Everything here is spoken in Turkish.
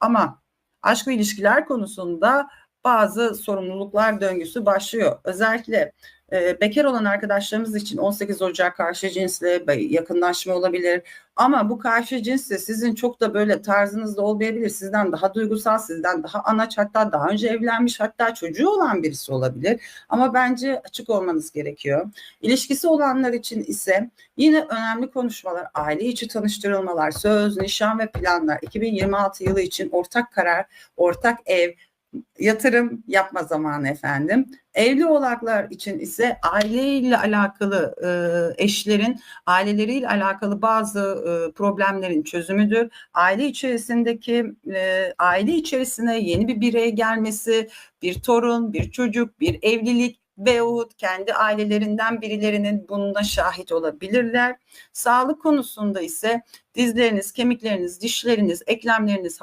ama aşk ve ilişkiler konusunda bazı sorumluluklar döngüsü başlıyor. Özellikle e, bekar olan arkadaşlarımız için 18 Ocak karşı cinsle yakınlaşma olabilir. Ama bu karşı cins de sizin çok da böyle tarzınızda olmayabilir. Sizden daha duygusal, sizden daha anaç hatta daha önce evlenmiş hatta çocuğu olan birisi olabilir. Ama bence açık olmanız gerekiyor. İlişkisi olanlar için ise yine önemli konuşmalar, aile içi tanıştırılmalar, söz, nişan ve planlar 2026 yılı için ortak karar, ortak ev, yatırım yapma zamanı efendim. Evli olanlar için ise aileyle alakalı e, eşlerin aileleriyle alakalı bazı e, problemlerin çözümüdür. Aile içerisindeki e, aile içerisine yeni bir birey gelmesi, bir torun, bir çocuk, bir evlilik veyahut kendi ailelerinden birilerinin bununla şahit olabilirler. Sağlık konusunda ise dizleriniz, kemikleriniz, dişleriniz, eklemleriniz,